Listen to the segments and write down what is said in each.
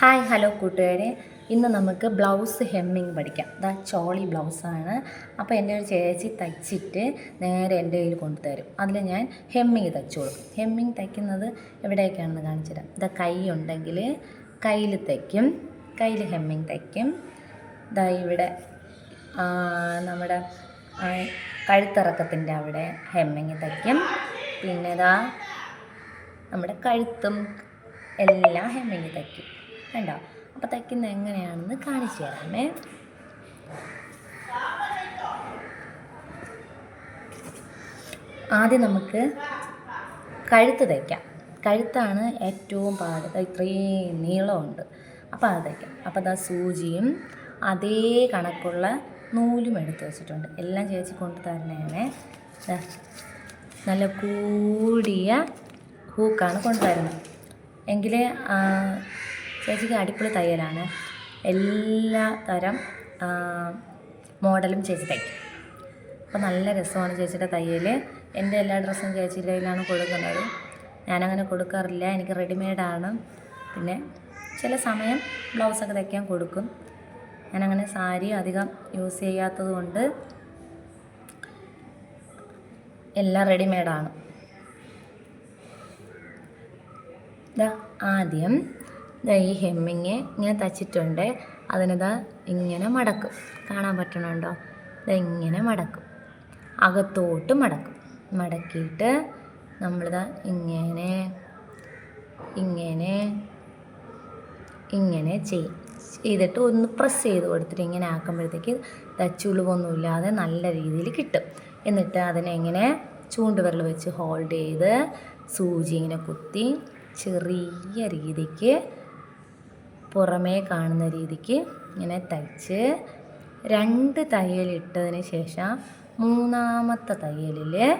Hi hello കൂട്ടുകാരെ. ഇന്ന് നമുക്ക് ബ്ലൗസ് ഹെമ്മിങ് പഠിക്കാം. ദാ ചോളി ബ്ലൗസാണ്. അപ്പോൾ എന്റെ ഒരു ചേച്ചി തയ്ച്ചിട്ട് നേരെ എന്റെ കയ്യിൽ കൊണ്ടുതരും. അതിൽ ഞാൻ ഹെമ്മിങ് തയ്ച്ചു കൊടുക്കും. ഹെമ്മിങ് തയ്ക്കുന്നത് എവിടെയൊക്കെയാണെന്ന് കാണിച്ചു തരാം. ഇതാ കൈ ഉണ്ടെങ്കിൽ കയ്യിൽ തയ്ക്കും. കയ്യിൽ ഹെമ്മിങ് തയ്ക്കും. ഇതാ ഇവിടെ നമ്മുടെ കഴുത്തിറക്കത്തിന്റെ അവിടെ ഹെമ്മിങ് തയ്ക്കും. പിന്നെ ഇതാ നമ്മുടെ കഴുത്തും എല്ലാം ഹെമ്മിങ് തയ്ക്കും. കണ്ടോ? അപ്പോൾ തയ്ക്കുന്നത് എങ്ങനെയാണെന്ന് കാണിച്ചു തരാമേ. ആദ്യം നമുക്ക് കഴുത്ത് തയ്ക്കാം. കഴുത്താണ് ഏറ്റവും പാട് ഇത്രയും നീളമുണ്ട്. അപ്പോൾ അത് തയ്ക്കാം. അപ്പോൾ അതാ സൂചിയും അതേ കണക്കുള്ള നൂലും എടുത്ത് വെച്ചിട്ടുണ്ട്. എല്ലാം ചേച്ചി കൊണ്ട് തരണേ നല്ല കൂടിയ ഹൂക്കാണ് കൊണ്ടുതരുന്നത് എങ്കിൽ ചേച്ചിക്ക് അടിപൊളി തയ്യലാണ്. എല്ലാ തരം മോഡലും ചേച്ചി തയ്ക്കും. അപ്പോൾ നല്ല രസമാണ് ചേച്ചിയുടെ തയ്യൽ എന്റെ എല്ലാ ഡ്രസ്സും ചേച്ചിയുടെ കയ്യിലാണ് കൊടുക്കുന്നത്. ഞാനങ്ങനെ കൊടുക്കാറില്ല. എനിക്ക് റെഡിമെയ്ഡാണ് പിന്നെ ചില സമയം ബ്ലൗസൊക്കെ തയ്ക്കാൻ കൊടുക്കും. ഞാനങ്ങനെ സാരി അധികം യൂസ് ചെയ്യാത്തത് കൊണ്ട് എല്ലാം റെഡിമെയ്ഡാണ് ദാ ആദ്യം ഈ ഹെമ്മിങ് ഇങ്ങനെ തച്ചിട്ടുണ്ട്. അതിനിതാ ഇങ്ങനെ മടക്കും. കാണാൻ പറ്റണുണ്ടോ? ഇങ്ങനെ മടക്കും. അകത്തോട്ട് മടക്കും. മടക്കിയിട്ട് നമ്മളിതാ ഇങ്ങനെ ഇങ്ങനെ ഇങ്ങനെ ചെയ്യും. ചെയ്തിട്ട് ഒന്ന് പ്രസ് ചെയ്ത് കൊടുത്തിട്ട് ഇങ്ങനെ ആക്കുമ്പോഴത്തേക്ക് ചുളിവൊന്നുമില്ലാതെ നല്ല രീതിയിൽ കിട്ടും. എന്നിട്ട് അതിനെ ഇങ്ങനെ ചൂണ്ടുവിരൽ വെച്ച് ഹോൾഡ് ചെയ്ത് സൂചി ഇങ്ങനെ കുത്തി ചെറിയ രീതിക്ക് പുറമേ കാണുന്ന രീതിക്ക് ഇങ്ങനെ തയ്ച്ച് രണ്ട് തയ്യലിട്ടതിന് ശേഷം മൂന്നാമത്തെ തയ്യലിൽ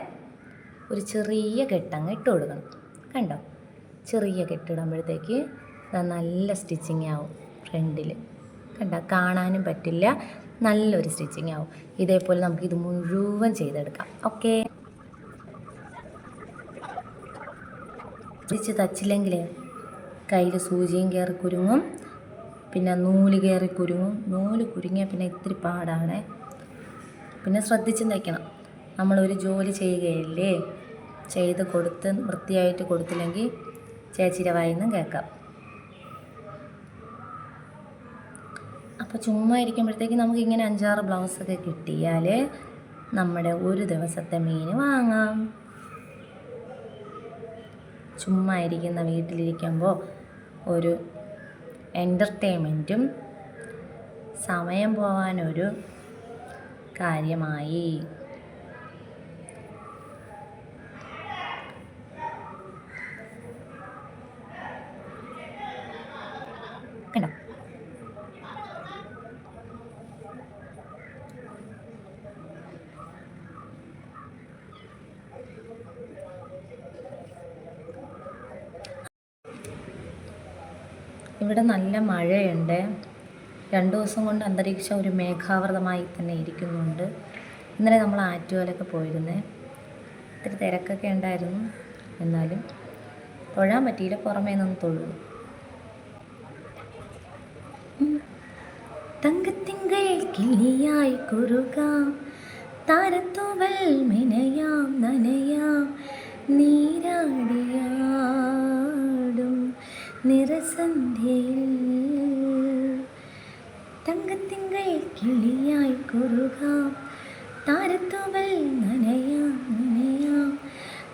ഒരു ചെറിയ കെട്ടങ്ങ് ഇട്ട് കൊടുക്കണം. കണ്ടോ? ചെറിയ കെട്ടിടുമ്പോഴത്തേക്ക് നല്ല സ്റ്റിച്ചിങ് ആവും ഫ്രണ്ടിൽ. കണ്ടോ? കാണാനും പറ്റില്ല. നല്ലൊരു സ്റ്റിച്ചിങ് ആവും. ഇതേപോലെ നമുക്ക് ഇത് മുഴുവൻ ചെയ്തെടുക്കാം. ഓക്കെ. സ്റ്റിച്ച് തച്ചില്ലെങ്കിൽ കയ്യിൽ സൂചിയും കയറി കുരുങ്ങും. പിന്നെ നൂൽ കയറി കുരുങ്ങും. നൂൽ കുരുങ്ങിയാൽ പിന്നെ ഇത്തിരി പാടാണ്. പിന്നെ ശ്രദ്ധിച്ച് തയ്ക്കണം നമ്മളൊരു ജോലി ചെയ്യുകയല്ലേ? ചെയ്ത് കൊടുത്ത് വൃത്തിയായിട്ട് കൊടുത്തില്ലെങ്കിൽ ചേച്ചിയുടെ വായിന്നും കേൾക്കാം. അപ്പോൾ ചുമ്മാ ഇരിക്കുമ്പോഴത്തേക്ക് നമുക്ക് ഇങ്ങനെ അഞ്ചാറ് ബ്ലൗസൊക്കെ കിട്ടിയാൽ നമ്മുടെ ഒരു ദിവസത്തെ മീൻ വാങ്ങാം. ചുമ്മാ ഇരിക്കുന്ന വീട്ടിലിരിക്കുമ്പോൾ ഒരു എന്റർടൈൻമെന്റും സമയം പോകാനൊരു കാര്യമായി. ഇവിടെ നല്ല മഴയുണ്ട്. രണ്ട് ദിവസം കൊണ്ട് അന്തരീക്ഷം ഒരു മേഘാവൃതമായി തന്നെ ഇരിക്കുന്നുണ്ട്. ഇന്നലെ നമ്മൾ ആറ്റുകാലൊക്കെ പോയിരുന്നേ. ഇത്തിരി തിരക്കൊക്കെ ഉണ്ടായിരുന്നു. എന്നാലും തൊഴാൻ പറ്റിയില്ല. പുറമേ നിന്ന് തൊഴുതു തങ്കത്തിങ്കൾ കിളിയായി താരത്തുവൽ മിനയാം നനയാം. നീരാടിയാടും നിറസന്ധ്യയിൽ തങ്കത്തിങ്കൾ കിളിയായി കുറുകാം. താരത്തുവൽ നനയാം നനയാം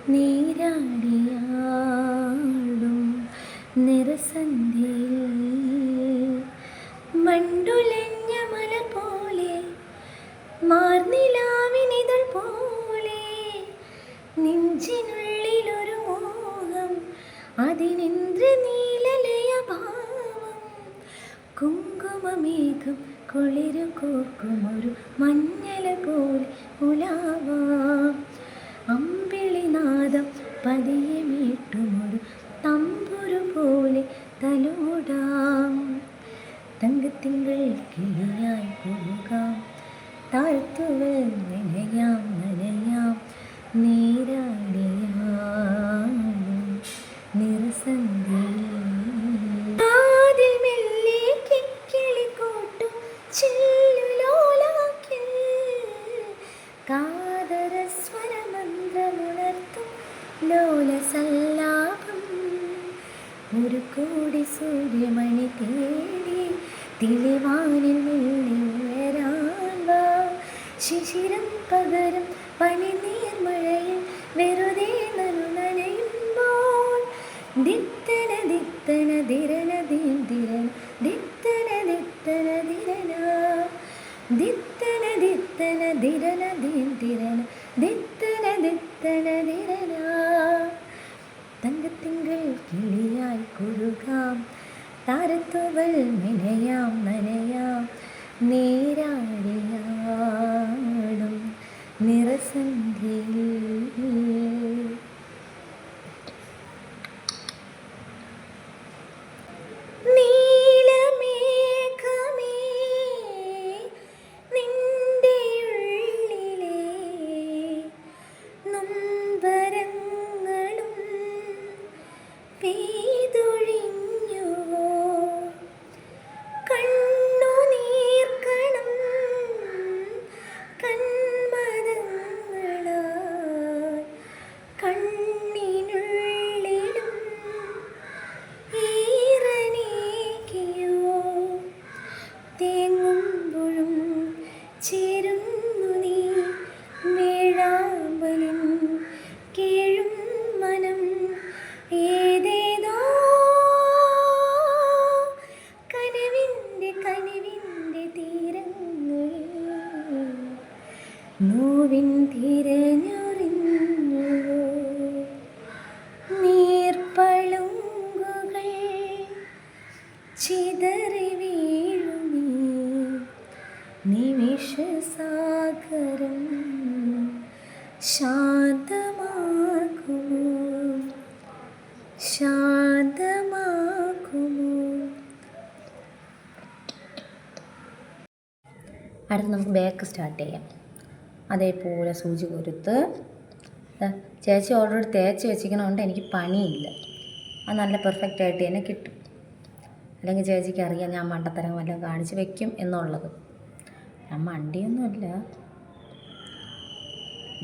നീരാടിയാടും കോർക്കുമൊരു മഞ്ഞല പോലെ അമ്പിളിനാദം പതിയെ മീട്ടുമൊരു തമ്പുരു പോലെ തലോടാം. തങ്കത്തിങ്കൾ കിളിയായി പോകാം. താഴ്ത്തുകൾ നനയാം നനയാം. നീരാടിയാടും. നിറസന്ധ്യയിൽ ശിശിരം പകരം പനിനീർ നീർമഴയിൽ വെറുതെ നനുനനയുമ്പോൾ ദിത്തന ദിത്തന ദിരന ദീം ദിരന ദിത്തന ദിത്തന ദിരന. ദിത്തന ദിത്തന ദിരന ദീം ദിരന ദിത്തന ദിത്തന ദിരന. തങ്കത്തിങ്കൾ കിളിയായി കുറുകാം. താരത്തുകൾ മെനയാം നനയാം. നീരാടിയാടും നിറസന്ധ്യയിൽ നോവിൻ തിരഞ്ഞറിഞ്ഞു. നീർപ്പളുങ്കുകൾ ചിതറി വീഴുമീ. നിമിഷസാഗരം ശാന്തമാകുമോ? ശാന്തമാകുമോ? അടുത്ത് നമുക്ക് ബാക്ക് സ്റ്റാർട്ട് ചെയ്യാം. അതേപോലെ സൂചി കൊരുത്ത്. ചേച്ചി ഓൾറെഡി തേച്ച് വെച്ചിരിക്കണതുകൊണ്ട് എനിക്ക് പണിയില്ല. അത് നല്ല പെർഫെക്റ്റ് ആയിട്ട് തന്നെ കിട്ടും. അല്ലെങ്കിൽ ചേച്ചിക്ക് അറിയാം ഞാൻ മണ്ടത്തരം വല്ലതും കാണിച്ച് വെക്കും എന്നുള്ളത്. ഞാൻ മണ്ടിയൊന്നുമില്ല.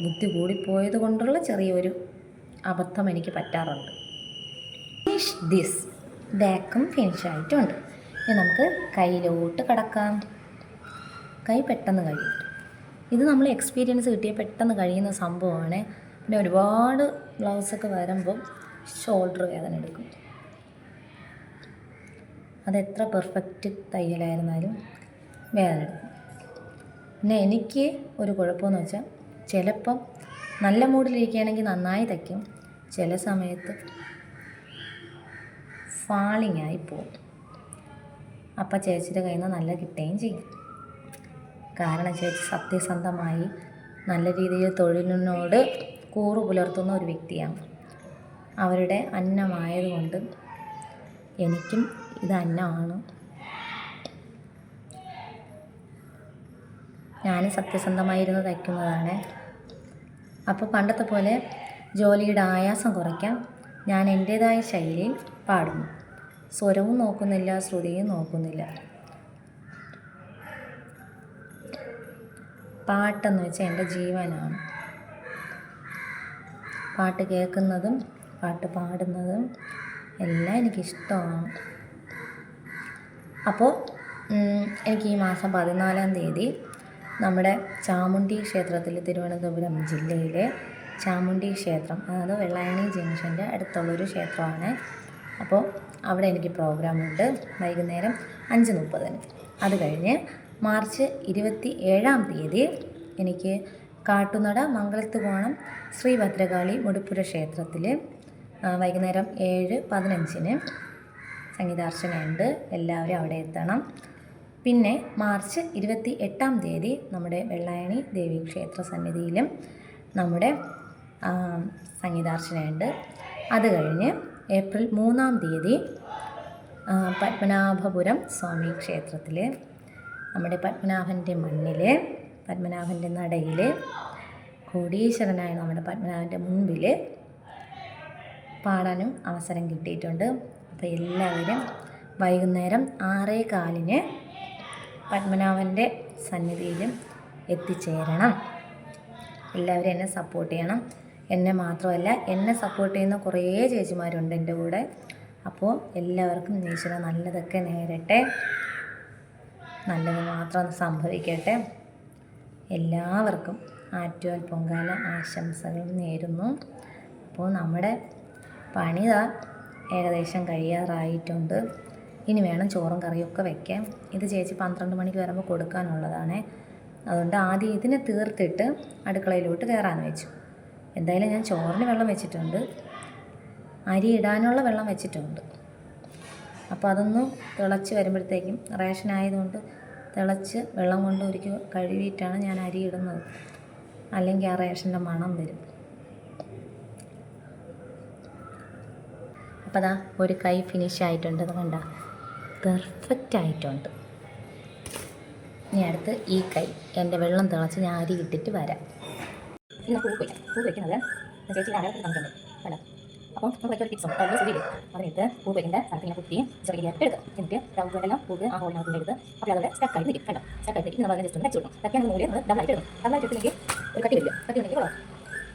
ബുദ്ധി കൂടിപ്പോയത് കൊണ്ടുള്ള ചെറിയൊരു അബദ്ധം എനിക്ക് പറ്റാറുണ്ട്. ഫിനിഷ് ദിസ് ബാക്കും ഫിനിഷ് ആയിട്ടുണ്ട്. ഇനി നമുക്ക് കയ്യിലോട്ട് കടക്കാം. കൈ പെട്ടെന്ന് കഴിയും ഇത് നമ്മൾ എക്സ്പീരിയൻസ് കിട്ടിയ പെട്ടെന്ന് കഴിയുന്ന സംഭവമാണ്. പിന്നെ ഒരുപാട് ബ്ലൗസൊക്കെ വരുമ്പം ഷോൾഡർ വേദന എടുക്കും. അത് എത്ര പെർഫെക്റ്റ് തയ്യലായിരുന്നാലും വേദന എടുക്കും. പിന്നെ എനിക്ക് ഒരു കുഴപ്പമെന്ന് വെച്ചാൽ ചിലപ്പം നല്ല മൂഡിലിരിക്കുകയാണെങ്കിൽ നന്നായി തയ്ക്കും. ചില സമയത്ത് ഫാളിങ് ആയി പോകും. അപ്പം ചേച്ചിയുടെ കയ്യിൽ നിന്ന് നല്ല കിട്ടുകയും ചെയ്യും. കാരണം ചേച്ചി സത്യസന്ധമായി നല്ല രീതിയിൽ തൊഴിലിനോട് കൂറു പുലർത്തുന്ന ഒരു വ്യക്തിയാണ്. അവരുടെ അന്നമായതുകൊണ്ട് എനിക്കും ഇത് അന്നമാണ്. ഞാൻ സത്യസന്ധമായിരുന്നു തയ്ക്കുന്നതാണ്. അപ്പോൾ പണ്ടത്തെ പോലെ ജോലിയുടെ ആയാസം കുറയ്ക്കാം. ഞാൻ എന്റേതായ ശൈലിയിൽ പാടുന്നു. സ്വരവും നോക്കുന്നില്ല ശ്രുതിയും നോക്കുന്നില്ല. പാട്ടെന്ന് വെച്ചാൽ എന്റെ ജീവനാണ്. പാട്ട് കേൾക്കുന്നതും പാട്ട് പാടുന്നതും എല്ലാം എനിക്കിഷ്ടമാണ്. അപ്പോൾ എനിക്ക് ഈ മാസം പതിനാലാം തീയതി നമ്മുടെ ചാമുണ്ഡി ക്ഷേത്രത്തിൽ തിരുവനന്തപുരം ജില്ലയിലെ ചാമുണ്ഡി ക്ഷേത്രം അതായത് വെള്ളായണി ജംഗ്ഷന്റെ അടുത്തുള്ളൊരു ക്ഷേത്രമാണ്. അപ്പോൾ അവിടെ എനിക്ക് പ്രോഗ്രാമുണ്ട് വൈകുന്നേരം അഞ്ച് മുപ്പതിന്. അത് കഴിഞ്ഞ് മാർച്ച് ഇരുപത്തി ഏഴാം തീയതി എനിക്ക് കാട്ടുനട മംഗളത്ത് കോണം ശ്രീ ഭദ്രകാളി മുടിപ്പുര ക്ഷേത്രത്തിൽ വൈകുന്നേരം ഏഴ് പതിനഞ്ചിന് സംഗീതാർച്ചനയുണ്ട്. എല്ലാവരും അവിടെ എത്തണം. പിന്നെ മാർച്ച് ഇരുപത്തി എട്ടാം തീയതി നമ്മുടെ വെള്ളായണി ദേവി ക്ഷേത്ര സന്നിധിയിലും നമ്മുടെ സംഗീതാർച്ചനയുണ്ട്. അത് കഴിഞ്ഞ് ഏപ്രിൽ മൂന്നാം തീയതി പത്മനാഭപുരം സ്വാമി ക്ഷേത്രത്തിൽ നമ്മുടെ പത്മനാഭന്റെ മണ്ണിൽ പത്മനാഭന്റെ നടയിൽ കോടീശ്വരനായ നമ്മുടെ പത്മനാഭന്റെ മുൻപിൽ പാടാനും അവസരം കിട്ടിയിട്ടുണ്ട്. അപ്പോൾ എല്ലാവരും വൈകുന്നേരം ആറേ കാലിന് പത്മനാഭന്റെ സന്നിധിയിലും എത്തിച്ചേരണം. എല്ലാവരും എന്നെ സപ്പോർട്ട് ചെയ്യണം. എന്നെ മാത്രമല്ല എന്നെ സപ്പോർട്ട് ചെയ്യുന്ന കുറേ ചേച്ചിമാരുണ്ട് എന്റെ കൂടെ. അപ്പോൾ എല്ലാവർക്കും ഈശ്വര നല്ലതൊക്കെ നേരട്ടെ. നല്ലത് മാത്രം സംഭവിക്കട്ടെ. എല്ലാവർക്കും ആറ്റുകാൽ പൊങ്കാല ആശംസകൾ നേരുന്നു. അപ്പോൾ നമ്മുടെ പണിത ഏകദേശം കഴിയാറായിട്ടുണ്ട്. ഇനി വേണം ചോറും കറിയൊക്കെ വെക്കാൻ. ഇത് ചേച്ചി പന്ത്രണ്ട് മണിക്ക് വരുമ്പോൾ കൊടുക്കാനുള്ളതാണ്. അതുകൊണ്ട് ആദ്യം ഇതിനെ തീർത്തിട്ട് അടുക്കളയിലോട്ട് കയറാമെന്ന് വെച്ചു. എന്തായാലും ഞാൻ ചോറിന് വെള്ളം വെച്ചിട്ടുണ്ട്. അരി ഇടാനുള്ള വെള്ളം വെച്ചിട്ടുണ്ട്. അപ്പോൾ അതൊന്ന് തിളച്ച് വരുമ്പോഴത്തേക്കും റേഷൻ ആയതുകൊണ്ട് തിളച്ച് വെള്ളം കൊണ്ട് ഒരിക്കൽ കഴുകിയിട്ടാണ് ഞാൻ അരി ഇടുന്നത്. അല്ലെങ്കിൽ ആ റേഷന്റെ മണം വരും. അപ്പോൾ അതാ ഒരു കൈ ഫിനിഷ് ആയിട്ടുണ്ട്. അത് കണ്ട പെർഫെക്റ്റ് ആയിട്ടുണ്ട്. ഇനി അടുത്ത് ഈ കൈ എന്റെ വെള്ളം തിളച്ച് ഞാൻ അരി ഇട്ടിട്ട് വരാം. ഇന്ന് പൂ പൂ വയ്ക്കുന്നത് ചേച്ചി ആരോഗ്യം തന്നിട്ടുണ്ട് കണ്ടോ? അപ്പോൾ നമുക്ക് വയ്ക്കാൻ ടിപ്സും അതിൽ സുഖിയില്ലേ അതിനിട്ട് പൂ വയ്ക്കേണ്ട സ്ഥലത്തിങ്ങനെ കുത്തി ചെറിയ എടുക്കുക എന്നിട്ട് റൗണ്ടെല്ലാം പൂവ് ആ ഹോളിനകത്ത് എടുത്ത്. അപ്പോൾ അതവിടെ സ്റ്റക്കായി നിൽക്കും കണ്ടോ? സ്റ്റക്കായി നിൽക്കും നമ്മൾ ജസ്റ്റ് ഒന്ന് വെച്ചിടും തക്കാൻ മൂല്യം നമ്മൾ ഡബിളായിട്ട് ഇടണം ഡബിളായിട്ട് ഇട്ടില്ലെങ്കിൽ ഒരു കട്ടി വരില്ല. കട്ടി ഉണ്ടെങ്കിൽ കൊള്ളാം.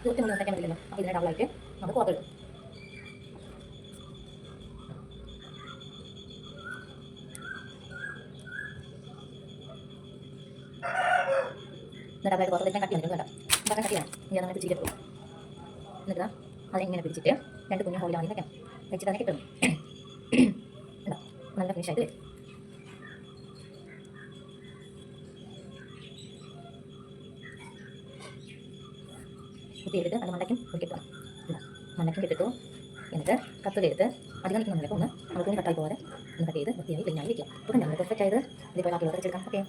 ഇരുപത്തി മൂന്ന് തയ്ക്കാൻ പറ്റില്ലല്ലോ അപ്പോൾ ഇതിനെ ഡബിളായിട്ട് നമുക്ക് പുറത്തെടുക്കും എന്നിട്ട് അതായത് പുറത്തേക്ക് കട്ടി വന്നിട്ടുണ്ട് കേട്ടോ കട്ടിയാണ്. ഞാൻ അങ്ങനെ പിടിച്ചിട്ട് എന്നിട്ട് അതെങ്ങനെ അതിങ്ങനെ പിടിച്ചിട്ട് രണ്ട് കുഞ്ഞു ഹോളിൽ വാങ്ങി വെക്കാം. വെച്ച് തന്നെ കിട്ടുന്നു? നല്ല ഫ്രഷ് ആയിട്ട് വരും. കുത്തിയെടുത്ത് അത് മണ്ടയ്ക്കും കിട്ടണം മണ്ടയ്ക്കും കിട്ടിട്ടു എന്നിട്ട് കത്തിലെടുത്ത് അധികം നിൽക്കുന്ന ഒന്ന് നമുക്ക് കട്ടായി പോകാതെ ഒന്ന് കട്ട് ചെയ്ത് വൃത്തിയായി ക്ലീനായി വയ്ക്കാം അപ്പോൾ നമ്മൾ പെർഫെക്റ്റ് ആയത്. ഇതുപോലെ ആക്കി വെച്ചെടുക്കാം ഓക്കെ